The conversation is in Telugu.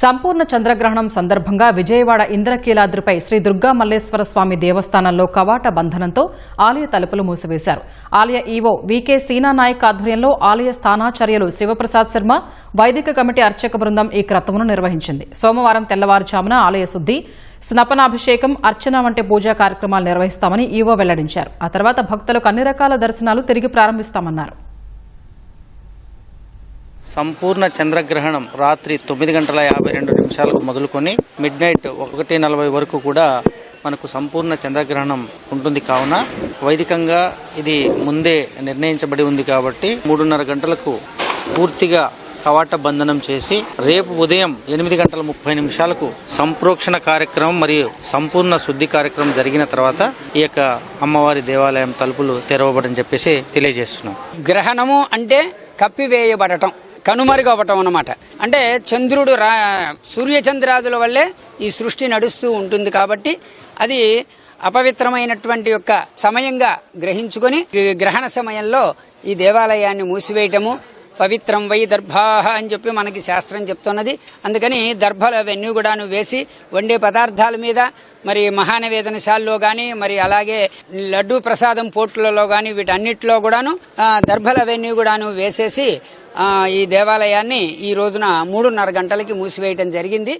సంపూర్ణ చంద్రగ్రహణం సందర్భంగా విజయవాడ ఇంద్రకీలాద్రిపై శ్రీ దుర్గా మల్లేశ్వర స్వామి దేవస్థానంలో కవాట బంధనంతో ఆలయ తలుపులు మూసివేశారు. ఆలయ ఈవో వీకే సీనా నాయక్ ఆధ్వర్యంలో ఆలయ స్థానాచార్యులు శివప్రసాద్ శర్మ వైదిక కమిటీ అర్చక బృందం ఈ క్రతువును నిర్వహించింది. సోమవారం తెల్లవారుజామున ఆలయ శుద్ది స్నపనాభిషేకం అర్చన వంటి పూజా కార్యక్రమాలు నిర్వహిస్తామని ఈవో వెల్లడించారు. ఆ తర్వాత భక్తులకు అన్ని రకాల దర్శనాలు తిరిగి ప్రారంభిస్తామన్నారు. సంపూర్ణ చంద్రగ్రహణం రాత్రి తొమ్మిది గంటల యాభై రెండు నిమిషాలకు మొదలుకొని మిడ్ నైట్ ఒకటి నలభై వరకు కూడా మనకు సంపూర్ణ చంద్రగ్రహణం ఉంటుంది. కావున వైదికంగా ఇది ముందే నిర్ణయించబడి ఉంది కాబట్టి మూడున్నర గంటలకు పూర్తిగా కవాట బంధనం చేసి రేపు ఉదయం ఎనిమిది గంటల ముప్పై నిమిషాలకు సంప్రోక్షణ కార్యక్రమం మరియు సంపూర్ణ శుద్ధి కార్యక్రమం జరిగిన తర్వాత ఈ యొక్క అమ్మవారి దేవాలయం తలుపులు తెరవబడని చెప్పేసి తెలియజేస్తున్నాం. గ్రహణము అంటే కప్పివేయబడటం. కనుమరుగవటం అన్నమాట అంటే చంద్రుడు రా సూర్యచంద్రాదుల వల్లే ఈ సృష్టి నడుస్తూ ఉంటుంది కాబట్టి అది అపవిత్రమైనటువంటి యొక్క సమయంగా గ్రహించుకొని గ్రహణ సమయంలో ఈ దేవాలయాన్ని మూసివేయటము పవిత్రం వై దర్భాహ అని చెప్పి మనకి శాస్త్రం చెప్తున్నది. అందుకని దర్భలు అవన్నీ కూడాను వేసి వండే పదార్థాల మీద మరి మహానవేదనశాలలో కానీ మరి అలాగే లడ్డూ ప్రసాదం పోట్లలో కానీ వీటన్నిటిలో కూడాను దర్భలు అవన్నీ కూడాను వేసేసి ఈ దేవాలయాన్ని ఈ రోజున మూడున్నర గంటలకి మూసివేయటం జరిగింది.